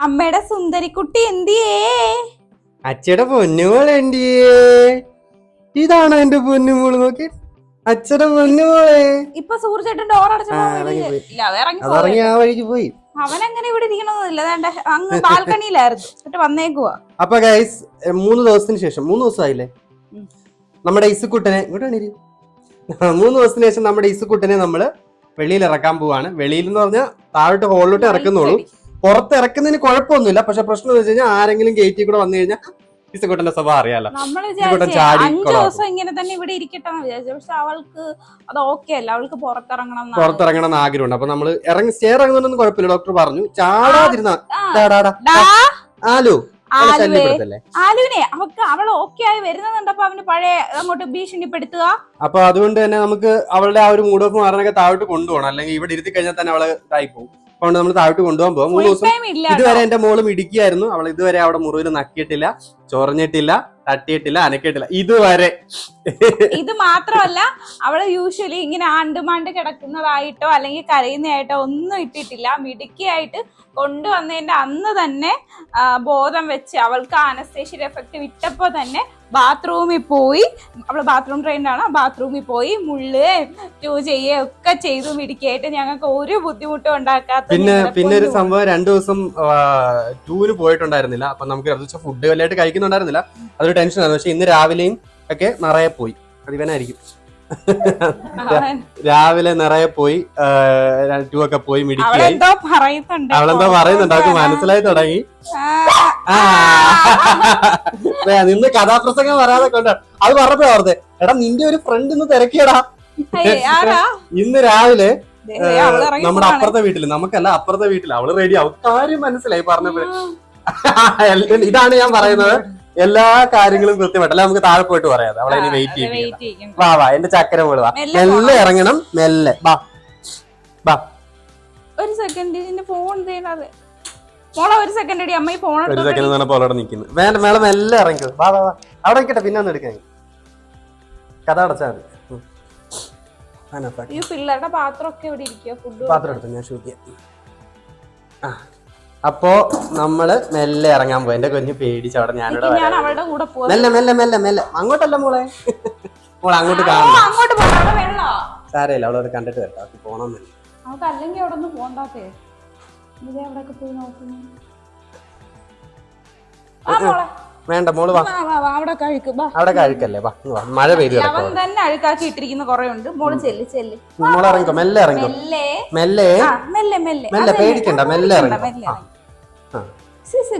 അമ്മയുടെ സുന്ദരിക്കുട്ടി എന്തിയേ? അച്ഛയുടെ എന്തിയേ? ഇതാണ് എന്റെ പൊന്നുമോൾ നോക്കി. അച്ഛടെ പൊന്നുമോളെ. ഇപ്പൊ സൂർജേട്ടൻ ഡോർ അടച്ചു ആ, വഴിക്ക് പോയി. അവൻ അങ്ങനെ ഇവിടെ ഇരിക്കണമെന്നില്ല അങ്ങ് ബാൽക്കണിയിലായിരുന്നു. എന്നിട്ട് വന്നേക്കുവാ. അപ്പൊ ഗൈസ് മൂന്ന് ദിവസത്തിന് ശേഷം മൂന്ന് ദിവസമായില്ലേ? ആയില്ലേ നമ്മുടെ ഇസുക്കുട്ടനെ ഇങ്ങോട്ടാണ് ഇരി. മൂന്ന് ദിവസത്തിന് ശേഷം നമ്മുടെ ഇസുക്കുട്ടനെ നമ്മൾ വെളിയിൽ ഇറക്കാൻ പോവാണ് വെളിയിൽ എന്ന് പറഞ്ഞാൽ താഴോട്ട് ഹോളിലോട്ട് ഇറക്കുന്നുള്ളൂ. പുറത്ത് ഇറക്കുന്നതിന് കുഴപ്പമൊന്നുമില്ല. പക്ഷെ പ്രശ്നം എന്ന് വെച്ച് കഴിഞ്ഞാൽ ആരെങ്കിലും ഗേറ്റിൽ കൂടെ വന്നു കഴിഞ്ഞാൽ ഇസുക്കുട്ടന്റെ സ്വഭാവം അറിയാലോ. നമ്മൾ ഇവിടെ അഞ്ചു ദിവസം ഇങ്ങനെ തന്നെ ഇവിടെ ഇരിക്കട്ടെ എന്ന് വിചാരിച്ചു പക്ഷെ അവൾക്ക് അത് ഓക്കെ അല്ല. അവൾക്ക് പുറത്തിറങ്ങണം. പുറത്തിറങ്ങണം എന്ന് ആഗ്രഹമുണ്ട്. അപ്പൊ നമ്മൾ ഇറങ്ങി സ്റ്റെയർ ഇറങ്ങുന്നൊന്നും കുഴപ്പമില്ല. ഡോക്ടർ പറഞ്ഞു ചാടാതിരുന്ന ആലു. ആലുവിനെ അവക്ക് അവൾ ഓക്കെ ആയി വരുന്നുണ്ടപ്പോ അവന് പഴയ അങ്ങോട്ട് ഭീഷണിപ്പെടുത്തുക അപ്പൊ അതുകൊണ്ട് തന്നെ നമുക്ക് അവളുടെ ആ ഒരു മൂഡ് ഓഫ് മാറാനൊക്കെ താഴോട്ട് കൊണ്ടുപോകണം. അല്ലെങ്കിൽ ഇവിടെ ഇരുത്തി കഴിഞ്ഞാൽ തന്നെ അവൾ ഇതായി പോകും. അതുകൊണ്ട് നമ്മൾ താഴോട്ട് കൊണ്ടുപോകാൻ പോകും. മൂന്ന് ദിവസം ഇതുവരെ എന്റെ മോൾ മിടിക്കായിരുന്നു അവൾ ഇതുവരെ അവിടെ മുറിവിൽ നക്കിയിട്ടില്ല ചൊറഞ്ഞിട്ടില്ല തട്ടിയിട്ടില്ല അനക്കിയിട്ടില്ല. ഇതുവരെ. ഇത് മാത്രമല്ല അവൾ യൂഷ്വലി ഇങ്ങനെ ആണ്ടുമാണ്ട് കിടക്കുന്നതായിട്ടോ അല്ലെങ്കിൽ കരയുന്നതായിട്ടോ ഒന്നും ഇട്ടിട്ടില്ല. മിടുക്കിയായിട്ട് കൊണ്ടുവന്നതിന്റെ അന്ന് തന്നെ ബോധം വെച്ച് അവൾക്ക് അനസ്തേഷ്യയുടെ എഫക്റ്റ് വിട്ടപ്പോൾ തന്നെ ബാത്റൂമിൽ പോയി. അവൾ ബാത്റൂം ട്രെയിൻഡാണ് ബാത്റൂമിൽ പോയി മുള്ള് ടൂ ചെയ്യുകയും ഒക്കെ ചെയ്തു മിടിക്കായിട്ട് ഞങ്ങൾക്ക് ഒരു ബുദ്ധിമുട്ടും ഉണ്ടാക്കാത്ത പിന്നെ പിന്നെ ഒരു സംഭവം രണ്ടു ദിവസം ടൂര് പോയിട്ടുണ്ടായിരുന്നില്ല. അപ്പൊ നമുക്ക് വെച്ചാൽ ഫുഡ് വല്ലതായിട്ട് കഴിക്കുന്നുണ്ടായിരുന്നില്ല. അതൊരു ടെൻഷൻ ആയിരുന്നു. പക്ഷെ ഇന്ന് രാവിലെയും ഒക്കെ നിറയെ പോയി. അത് ഇവനായിരിക്കും. അവൻ രാവിലെ നിറയെ പോയി ടൂ ഒക്കെ പോയി മിടിക്കുകയായി അവളെന്തോ പറയുന്നുണ്ട് അവൾക്ക് മനസ്സിലായി തുടങ്ങി. നിന്ന് കഥാപ്രസംഗം പറയാതെ കൊണ്ട. അത് പറഞ്ഞപ്പോ ഓർത്തെ എടാ നിന്റെ ഒരു ഫ്രണ്ട് ഇന്ന് തിരക്കിയടാ. ഇന്ന് രാവിലെ നമ്മുടെ അപ്പുറത്തെ വീട്ടിൽ നമുക്കല്ല അപ്പുറത്തെ വീട്ടിൽ. അവൾ റെഡി അവൾക്ക് കാര്യം മനസ്സിലായി പറഞ്ഞപ്പോ ഇതാണ് ഞാൻ പറയുന്നത്. എല്ലാ കാര്യങ്ങളും കൃത്യമായിട്ട്. അല്ല നമുക്ക് താഴെ പോയിട്ട് പറയാം. അവളെ ഇനി വെയിറ്റ് ചെയ്യും. വാ വാ എന്റെ ചക്കര മോൾ വാ. മെല്ലെ. ഇറങ്ങണം മെല്ലെ. വാ. വാ. ഒരു സെക്കൻഡ് ഇതിന്റെ ഫോൺ ചെയ്യണത് മോളെ ഒരു സെക്കൻഡ് അടി അമ്മ ഈ ഫോൺ ഒരു സെക്കൻഡ് പറഞ്ഞ പോലെ നിൽക്കുന്നു വേണ്ട മേളം മെല്ലെ ഇറങ്ങിക്കോ വാ വാ വാ. അവിടെ നിൽക്കട്ടെ പിന്നെ ഒന്ന് എടുക്കാൻ കഥ അടച്ചാൽ മതി. ഈ പിള്ളേരുടെ പാത്രം ഒക്കെ ഇവിടെ ഇരിക്കുക ഫുഡ് പാത്രം എടുത്തു? ഞാൻ ഷൂട്ട് ചെയ്യാം. ആ. അപ്പോ നമ്മൾ മെല്ലെ ഇറങ്ങാൻ പോയി. എന്റെ കുഞ്ഞ് പേടിച്ച് അവിടെ ഞാനിവിടെ അവളുടെ മെല്ലെ മെല്ലെ മെല്ലെ മെല്ലെ. അങ്ങോട്ടല്ല മോളെ. മോളെ അങ്ങോട്ട് കാണാം കാണണം. സാരമില്ല അവളത് കണ്ടിട്ട് വരട്ടെ. അവർക്ക് പോണമെന്നില്ല നമുക്ക് അല്ലെങ്കിൽ അവിടെ ഒന്ന് പോണ്ടാത്തേ. ഇതേ അവിടെയൊക്കെ പോയി നോക്കുന്നു. ആ മോളെ. വേണ്ട മോൾ വാ. അവിടെ അവിടെ കഴിക്കല്ലേ? വാ മഴ പെയ്തു അവൻ തന്നെ അഴുക്കാക്കി ഇട്ടിരിക്കുന്ന കുറെ ഉണ്ട്. മോൾ ചെല്ല് ചെല്ല്. മോളെ ഇറങ്ങിക്കോ. മെല്ലെ ഇറങ്ങിക്കോ. മെല്ലെ. മെല്ലെ. മെല്ലെ മെല്ലെ. പേടിക്കണ്ട, മെല്ലെ പേടിക്കണ്ട,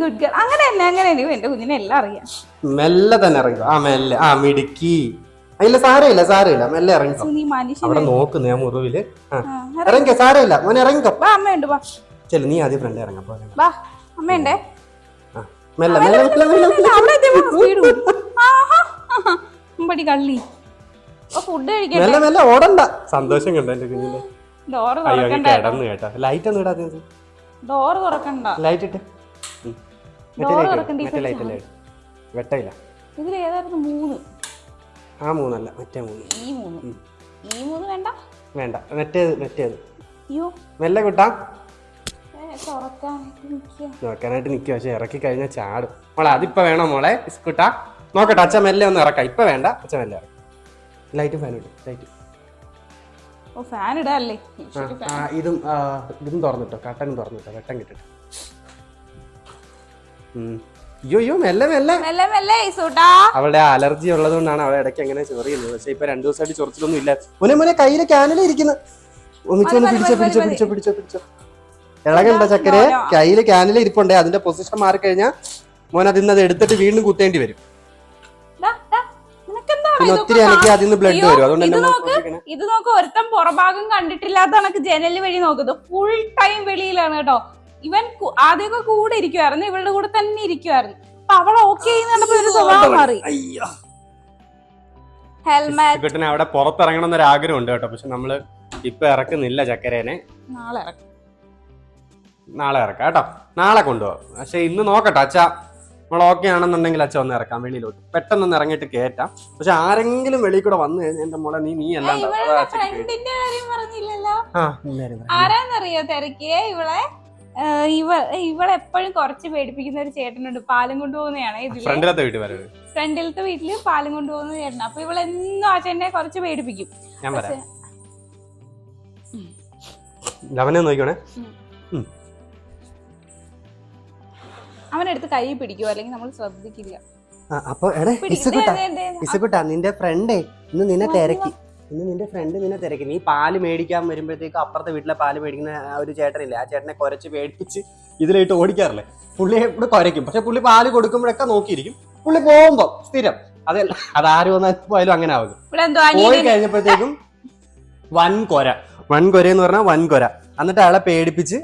good girl. അങ്ങനെ തന്നെ അങ്ങനെ തന്നെ എന്റെ കുഞ്ഞിനെ എല്ലാം അറിയാം. മെല്ലെ തന്നെ ആ മെല്ലെ. ആ മിടുക്കി. ഇല്ല സാരമില്ല സാരമില്ല. മെല്ലെ ഇറങ്ങിക്കോ നീ നോക്കുന്നു ഞാൻ മുറിവിൽ. ആ ആ, ഇറങ്ങിക്കോ സാരമില്ല. മോനെ ഇറങ്ങിക്കോ. വാ അമ്മയുണ്ട് വാ. ചെല്ലു നീ ആദ്യം ഫ്രണ്ട് പോലെ വാ അമ്മയുണ്ടേ. ആ മെല്ലെ മെല്ലെ മെല്ലെ മെല്ലെ മെല്ലെ. എത്തിയപ്പോ speed കൂടി. കള്ളി. അപ്പൊ ഫുഡ് കഴിക്കട്ടെ. മെല്ലെ മെല്ലെ ഓടണ്ട. സന്തോഷം കണ്ടോ എന്റെ കുഞ്ഞിന്റെ ഡോറ് അയ്യോ അങ്ങ് തുറക്കണ്ട കിടന്നു കേട്ടോ. ലൈറ്റ് ഒന്നും ഇടാതെ ഡോറ് തുറക്കണ്ട. ലൈറ്റ് ഇട്ട്. വെട്ടയില്ല ഇതിൽ ഏതായിരുന്നു മൂന്ന്? ആ മൂന്നല്ല മറ്റേ മൂന്ന്. ഈ മൂന്ന്. ഈ മൂന്ന് വേണ്ട? വേണ്ട. മറ്റേത് മറ്റേത്. അയ്യോ. മെല്ലെ കുട്ടാ. ഏ, തുറക്കാനായിട്ട് നോക്കാനായിട്ട് നിൽക്കുക പക്ഷെ ഇറക്കി കഴിഞ്ഞാൽ ചാടും. മോളെ അതിപ്പോ വേണോ മോളെ? ബിസ്കുട്ടാ. നോക്കട്ടെ അച്ഛൻ മെല്ലെ ഒന്ന് ഇറക്കാം. ഇപ്പൊ വേണ്ട അച്ഛൻ മെല്ലെ ഇറക്കാം. ലൈറ്റ് ഫാൻ ഇടും ലൈറ്റ് ഓ ഫാൻ ഇടാല്ലേ? ഇതും ഇതും തുറന്നിട്ടോ? കട്ടനും തുറന്നിട്ടോ? വെട്ടം കിട്ടിട്ട്. അയ്യോ മെല്ലെ മെല്ലെ. മെല്ലെ മെല്ലെ അവളുടെ അലർജി ഉള്ളത് കൊണ്ടാണ് അവളെ ഇടയ്ക്ക് അങ്ങനെ ചൊറിയുന്നത്. പക്ഷെ ഇപ്പൊ രണ്ടു ദിവസമായിട്ട് ചൊറിച്ചിലൊന്നും ഇല്ല. മോനെ മോനെ കയ്യിൽ ക്യാനല ഇരിക്കുന്നു. ഒന്നിച്ചൊന്ന് മതി, പിടിച്ചോ പിടിച്ചോ. പിടിച്ചോ പിടിച്ചോ പിടിച്ചോ. ഇളകണ്ട ചക്കരെ. കയ്യിൽ ക്യാനല ഇരിപ്പുണ്ടേ. അതിന്റെ പൊസിഷൻ മാറിക്കഴിഞ്ഞാൽ മോൻ അതിൽ നിന്ന് അത് എടുത്തിട്ട് വീണ്ടും കുത്തേണ്ടി വരും. പിന്നെ ഒത്തിരി എനിക്ക് അതിൽ നിന്ന് ബ്ലഡ് വരും. അതുകൊണ്ട് ഇത് നോക്ക് ഒരുത്തൻ പുറഭാഗം കണ്ടിട്ടില്ലാത്ത കണക്ക് ജനൽ വഴി നോക്കുന്നത്. ഫുൾ ടൈം വെളിയിലാണ് കേട്ടോ. ഇവൻ ആദ്യമൊക്കെ കൂടെ ഇരിക്കുവായിരുന്നു ഇവളുടെ കൂടെ തന്നെ ഇരിക്കുവായിരുന്നു. അപ്പൊ അവൾ ഓക്കെ ഒരു സ്വഭാവം മാറി. അയ്യോ ഹെൽമെറ്റ് അവിടെ പുറത്തിറങ്ങണം എന്നൊരു ആഗ്രഹം ഉണ്ട് കേട്ടോ. പക്ഷെ നമ്മൾ ഇപ്പൊ ഇറക്കുന്നില്ല ചക്കരേനെ. നാളെ ഇറക്കും. നാളെ ഇറക്കാം കേട്ടോ. നാളെ കൊണ്ടുപോകാം. പക്ഷെ ഇന്ന് നോക്കട്ടെ അച്ഛ. നമ്മൾ ഓക്കെ ആണെന്നുണ്ടെങ്കിൽ അച്ഛൻ ഒന്ന് ഇറക്കാം വെളിയിലോട്ട്. പെട്ടെന്നൊന്ന് ഇറങ്ങിയിട്ട് കേറ്റാം. പക്ഷെ ആരെങ്കിലും വെളിയിൽ കൂടെ വന്നു കഴിഞ്ഞാൽ എന്റെ മോളെ നീ നീ പറയാം. ആരാന്നറിയോ തിരക്കിയേ ഇവളെ? ഇവ ഇവളെപ്പോഴും കുറച്ച് പേടിപ്പിക്കുന്ന ഒരു ചേട്ടനുണ്ട്. പാലും കൊണ്ടുപോകുന്നതാണ് ഫ്രണ്ടിലത്തെ വീട്ടിൽ ഫ്രണ്ടിലത്തെ വീട്ടിൽ പാലും കൊണ്ടുപോകുന്ന ചേട്ടൻ അപ്പൊ ഇവളെന്നും ആ ചേട്ടനെ കുറച്ച് പേടിപ്പിക്കും. ലവനെ നോക്കിക്കോണേ. അവനെടുത്ത് കൈ പിടിക്കുവോ? അല്ലെങ്കിൽ നമ്മൾ ശ്രദ്ധിക്കില്ല. അപ്പൊ എടേ നിന്റെ ഫ്രണ്ടേ ഇന്ന് നിന്നെ തിരക്കി. ഇന്ന് നിന്റെ ഫ്രണ്ട് നിന്നെ തിരക്കി നീ പാൽ മേടിക്കാൻ വരുമ്പോഴത്തേക്ക് അപ്പുറത്തെ വീട്ടിലെ പാൽ മേടിക്കുന്ന ആ ഒരു ചേട്ടനില്ലേ? ആ ചേട്ടനെ കുരച്ച് പേടിപ്പിച്ച് ഇതിലായിട്ട് ഓടിക്കാറില്ലേ? പുള്ളിയെ ഇവിടെ കുരയ്ക്കും. പക്ഷെ പുള്ളി പാൽ കൊടുക്കുമ്പോഴൊക്കെ നോക്കിയിരിക്കും. പുള്ളി പോകുമ്പോ സ്ഥിരം. അതല്ല അതാരും വന്നാലും അങ്ങനെ ആവും. പോയി കഴിഞ്ഞപ്പോഴത്തേക്കും വൻ കൊര. വൻ കൊര എന്ന് പറഞ്ഞാൽ വൻ കൊര. എന്നിട്ട് അയാളെ പേടിപ്പിച്ച്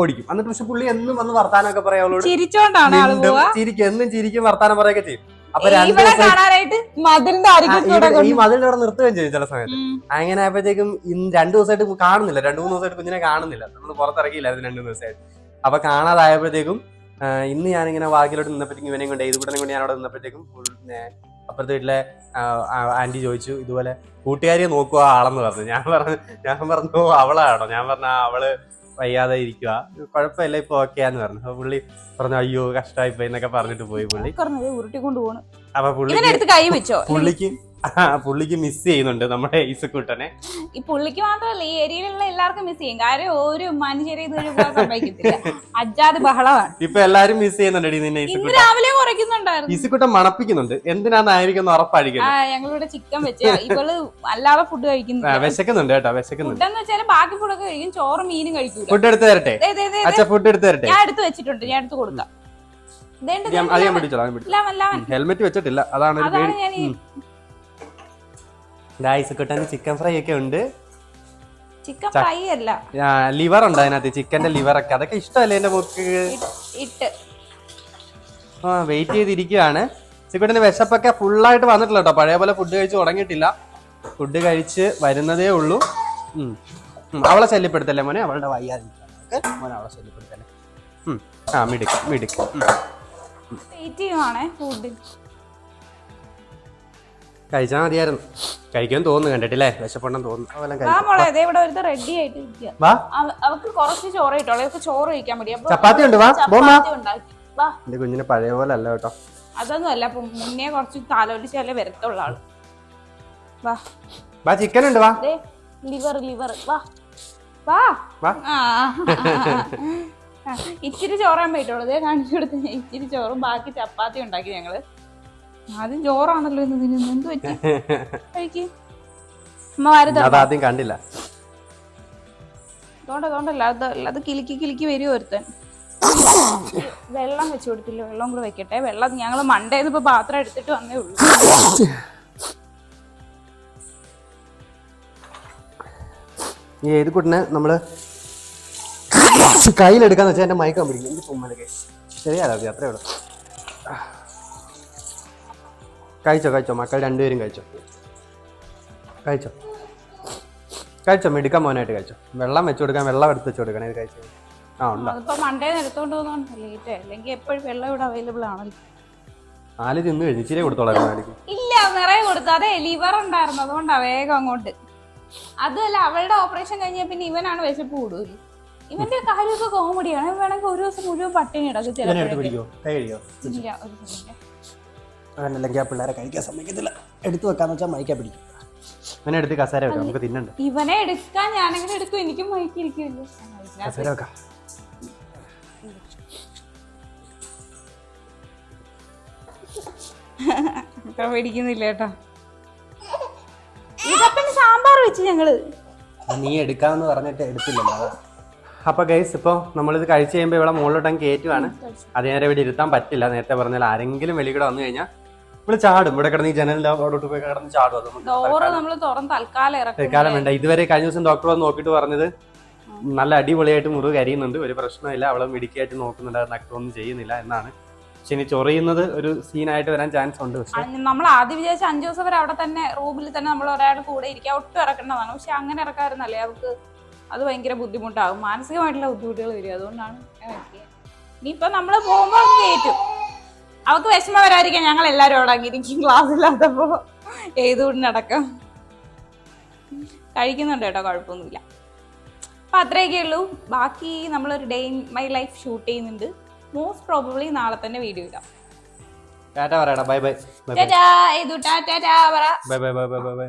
ഓടിക്കും. എന്നിട്ട് പക്ഷെ പുള്ളി എന്നും വന്ന് വർത്താനൊക്കെ പറയാം അവളോട്. ആൾ മിണ്ടും, പോവാ? ചിരിക്കും. എന്നും ചിരിക്കും വർത്താനം പറയൊക്കെ ചെയ്യും. കാണാനായിട്ട് മതിലിന്റെ അരികിൽ ഈ മതിലിന്റെ അവിടെ നിർത്തുകയും ചെയ്യും ചില സമയത്ത്. അങ്ങനെ ആയപ്പോഴത്തേക്കും ഇന്ന് രണ്ടു ദിവസമായിട്ട് കാണുന്നില്ല. രണ്ടു മൂന്ന് ദിവസമായിട്ട് കുഞ്ഞിനെ കാണുന്നില്ല. നമ്മൾ പുറത്തിറക്കിയില്ലായിരുന്നു രണ്ടു മൂന്ന് ദിവസമായിട്ട്. അപ്പൊ കാണാതായപ്പോഴത്തേക്കും ഇന്ന് ഞാനിങ്ങനെ വാക്കിലോട്ട് നിന്നപ്പോഴത്തേക്കും ഇവനെയും കൊണ്ട് ഏത് കൂടെ കൊണ്ട് ഞാൻ അവിടെ നിന്നപ്പോഴത്തേക്കും അപ്പുറത്തെ വീട്ടിലെ ആന്റി ചോദിച്ചു ഇതുപോലെ കൂട്ടുകാരിയെ നോക്കുക ആളെന്ന് പറഞ്ഞു. ഞാൻ പറഞ്ഞു ഞാൻ പറഞ്ഞു അവളാണോ? ഞാൻ പറഞ്ഞ അവൾ വയ്യാതെ ഇരിക്കുക കുഴപ്പമില്ല ഇപ്പൊ ഓക്കെയാന്ന് പറഞ്ഞു. അപ്പൊ പുള്ളി പറഞ്ഞു അയ്യോ കഷ്ടമായി പോയി എന്നൊക്കെ പറഞ്ഞിട്ട് പോയി പുള്ളി. ഉരുട്ടിക്കൊണ്ട് പോണ്. അപ്പൊ പുള്ളി കൈ വെച്ചോ. പുള്ളിക്ക് പുള്ളിക്ക് മിസ് ചെയ്യുന്നുണ്ട് നമ്മുടെ ഈസക്കൂട്ടനെ. ഈ പുള്ളിക്ക് മാത്രമല്ല ഈ ഏരിയയിലുള്ള എല്ലാവർക്കും മിസ് ചെയ്യും. കാര്യം ഒരു മനുഷ്യരെ അജാതി ബഹളമാണ്. ഇപ്പൊ എല്ലാരും മിസ് ചെയ്യുന്നുണ്ട് നിന്നെ രാവിലെ കുറയ്ക്കുന്നുണ്ടായിരുന്നു. ഈസക്കുട്ടൻ മണപ്പിക്കുന്നുണ്ട്. എന്തിനാന്നായിരിക്കും ഉറപ്പായിരിക്കും ഞങ്ങളിവിടെ ചിക്കൻ വെച്ച് ഇവൾ അല്ലാതെ ഫുഡ് കഴിക്കുന്നു വിശക്കുന്നുണ്ട് കേട്ടോ വിശക്കുന്നുണ്ട്. ഫുഡ് എന്ന് വെച്ചാൽ ബാക്കി ഫുഡൊക്കെ കഴിക്കും. ചോറും മീനും കഴിക്കും ഫുഡ് എടുത്ത് തരട്ടെ? ദേ. ഫുഡ് എടുത്ത് തരട്ടെ? ഞാൻ എടുത്ത് വെച്ചിട്ടുണ്ട്. ഞാൻ എടുത്ത് കൊടുക്കാം. ഹെൽമെറ്റ് വെച്ചിട്ടില്ല. അതാണ് ഈസക്കുട്ടന് ചിക്കൻ ഫ്രൈ ഒക്കെ ഉണ്ട്. ചിക്കൻ ഫ്രൈ അല്ല. ലിവർ ഉണ്ട് അതിനകത്ത്? ചിക്കന്റെ ലിവർ ഒക്കെ. അതൊക്കെ ഇഷ്ടമല്ലേ എന്റെ മോക്ക് ആ വെയിറ്റ് ചെയ്തിരിക്കുകയാണ് ചിക്കുട്ടന് വിശപ്പൊക്കെ ഫുള്ളായിട്ട് വന്നിട്ടില്ല കേട്ടോ. പഴയ പോലെ ഫുഡ് കഴിച്ച് തുടങ്ങിയിട്ടില്ല. ഫുഡ് കഴിച്ച് വരുന്നതേ ഉള്ളൂ. അവളെ ശല്യപ്പെടുത്തല്ലേ മോനെ? അവളുടെ വയ്യാതെ മോനെ അവളെ ശല്യപ്പെടുത്തല്ലേ. ആ മിടുക്ക് മിടുക്ക്. വെയിറ്റ് ചെയ്യുവാണേ ഫുഡ് കഴിച്ചാൽ മതിയായിരുന്നു. കഴിക്കാൻ തോന്നുന്നു കണ്ടിട്ടില്ലേ? വിശപ്പുണ്ടെന്ന് തോന്നുന്നു. അതെല്ലാം ആ കഴിക്കും മോളെ അതേ ഇവിടെ ഒരുത്ത റെഡി ആയിട്ട് ഇരിക്കുക വാ. അവ- അവക്ക് കുറച്ച് ചോറ് കിട്ടുള്ളൂ അവക്ക് ചോറ് കഴിക്കാൻ മതി. അപ്പൊ ചപ്പാത്തി ഉണ്ട് വാ. ചപ്പാത്തി ഉണ്ടാക്കി. വാ. എന്റെ കുഞ്ഞിനെ പഴയ പോലെ അല്ല കേട്ടോ. അതൊന്നും അല്ല അപ്പൊ മുന്നേ കുറച്ച് താലോലിച്ചാലേ വരത്തുള്ള ആൾ. വാ. വാ ചിക്കൻ ഉണ്ട് വാ. ദേ ലിവർ ലിവർ വാ. വാ. വാ. ആ. ആ, ഇച്ചിരി ചോറാൻ പറ്റുള്ളൂ. ദേ കാണിച്ചു കൊടുത്ത് ഞാൻ ഇച്ചിരി ചോറും ബാക്കി ചപ്പാത്തി ഉണ്ടാക്കി ഞങ്ങൾ. ആദ്യം ചോറാണല്ലോ ഇന്ന് തിന്നുന്നത് എന്ത് പറ്റി? കഴിക്ക്. അമ്മ വരുത അത് ആദ്യം കണ്ടില്ല. തോണ്ട തോണ്ടല്ല. അത് അത് കിലുക്കി കിലുക്കി വരും ഒരുത്തൻ? വെള്ളം വെച്ച് കൊടുത്തില്ല? വെള്ളം കൂടെ വെക്കട്ടെ. വെള്ളം ഞങ്ങൾ മണ്ടേന്ന് ഇപ്പൊ പാത്രം എടുത്തിട്ട് വന്നേ ഉള്ളൂ. ഈ ഏത് കുട്ടിനെ നമ്മൾ കയ്യിലെടുക്കാന്ന് വെച്ചാൽ എന്റെ മയക്കാൻ പിടിക്കും എനിക്ക് തുമ്മലൊക്കെ ശരിയാലോ അത് അത്രേ ഉള്ളൂ. കഴിച്ചോ കഴിച്ചോ മക്കൾ രണ്ടുപേരും കഴിച്ചോ. കഴിച്ചോ. കഴിച്ചോ മെഡിക്കാൻ മോനായിട്ട് കഴിച്ചോ. വെള്ളം വെച്ചു കൊടുക്കാൻ വെള്ളം എടുത്ത് വെച്ചു കൊടുക്കണേ ഇത് കഴിച്ചോ. ആ ഉണ്ടോ? അതിപ്പോ മണ്ടേന്ന് എടുത്തോണ്ട് പോകുന്നോണ്ട് ലേറ്റ് അല്ലെങ്കിൽ എപ്പോഴും വെള്ളം ഇവിടെ അവൈലബിൾ ആണല്ലോ. നാല് തിന്ന് കഴിഞ്ഞു ഇച്ചിരി കൊടുത്തോളാം ഇല്ല നിറയെ കൊടുത്തു. അതെ ലിവർ ഉണ്ടായിരുന്നു. അതുകൊണ്ടാ വേഗം അങ്ങോട്ട്. അതുമല്ല അവളുടെ ഓപ്പറേഷൻ കഴിഞ്ഞ പിന്നെ ഇവനാണ് വിശപ്പ് കൂടുതൽ. ഇവന്റെ കാര്യമൊക്കെ കോമഡിയാണ് വേണമെങ്കിൽ ഒരു ദിവസം മുഴുവൻ പട്ടിണി ഇടക്കും കഴിയോ ഇല്ല ഒരു second. അതല്ലെങ്കിൽ ആ പിള്ളേരെ കഴിക്കാൻ സമ്മതിക്കത്തില്ല. എടുത്തു വെക്കാന്ന് വെച്ചാൽ മൈക്കാ പിടിക്കും. ഇവനെ എടുത്ത് കസേര വെക്കാം നമുക്ക് തിന്നണ്ട. ഇവനെ എടുക്കാൻ ഞാനെങ്ങനെ എടുക്കും? എനിക്കും മയക്കിരിക്കുമല്ലോ കസേര വെക്കാം. ഇത്ര പേടിക്കുന്നില്ല കേട്ടോ. ഇതപ്പന് സാമ്പാർ വെച്ച് ഞങ്ങൾ. നീ എടുക്കാമെന്ന് പറഞ്ഞിട്ട് എടുത്തില്ലല്ലോ അപ്പൊ ഗൈസ് ഇപ്പൊ നമ്മളിത് കഴിച്ചു കഴിയുമ്പോൾ ഇവിടെ മുകളിലോട്ട് അങ്ങ് കയറ്റുവാണ് അത് നേരെ ഇവിടെ ഇരുത്താൻ പറ്റില്ല. നേരത്തെ പറഞ്ഞാൽ ആരെങ്കിലും വെളിയിലൂടെ വന്നു കഴിഞ്ഞാൽ ഇവിടെ ചാടും. ഇവിടെ കിടന്ന് ഈ ജനലിന്റെ അവിടോട്ട് പോയി കിടന്ന് ചാടും. അത് നമുക്ക് ഡോറ് നമ്മൾ തുറന്ന് തൽക്കാലം തൽക്കാലം വേണ്ട. ഇതുവരെ കഴിഞ്ഞ ദിവസം ഡോക്ടർ വന്ന് നോക്കിയിട്ട് പറഞ്ഞത് നല്ല അടിപൊളിയായിട്ട് മുറിവ് കരിയുന്നുണ്ട്. ഒരു പ്രശ്നമില്ല അവളെ മിടിക്കായിട്ട് നോക്കുന്നുണ്ട്. അത് ഒന്നും ചെയ്യുന്നില്ല എന്നാണ്. പക്ഷെ ഇനി ചൊറിയുന്നത് ഒരു സീനായിട്ട് വരാൻ ചാൻസ് ഉണ്ട്. പക്ഷെ നമ്മൾ ആദ്യം വിചാരിച്ച അഞ്ചു ദിവസം വരെ അവിടെ തന്നെ റൂമിൽ തന്നെ നമ്മൾ ഒരാളുടെ കൂടെ ഇരിക്കുക ഒട്ടും ഇറക്കേണ്ടതാണ്. പക്ഷെ അങ്ങനെ ഇറക്കാറുന്നല്ലേ അവർക്ക് അത് ഭയങ്കര ബുദ്ധിമുട്ടാകും. മാനസികമായിട്ടുള്ള ബുദ്ധിമുട്ടുകൾ വരും. അതുകൊണ്ടാണ്. ഇനിയിപ്പോ നമ്മൾ പോകുമ്പോൾ കേറ്റും കയറ്റും. അവർക്ക് വിഷമം വരാതിരിക്കാൻ ഞങ്ങൾ എല്ലാരും അവിടെ അങ്ങിരിക്കും ക്ലാസ് ഇല്ലാത്തപ്പോ നടക്കാം കഴിക്കുന്നുണ്ട് കേട്ടോ കുഴപ്പമൊന്നുമില്ല. അപ്പൊ അത്രയൊക്കെ ഉള്ളൂ. ബാക്കി നമ്മളൊരു day in my life shoot ചെയ്യുന്നുണ്ട്. മോസ്റ്റ് പ്രോബബ്ലി നാളെ തന്നെ വീഡിയോ ഇടാം. ടാറ്റ പറയടാ. Bye bye. ടാറ്റ ടാറ്റാ ഏതു ടാറ്റാ പറ. Bye bye bye bye bye.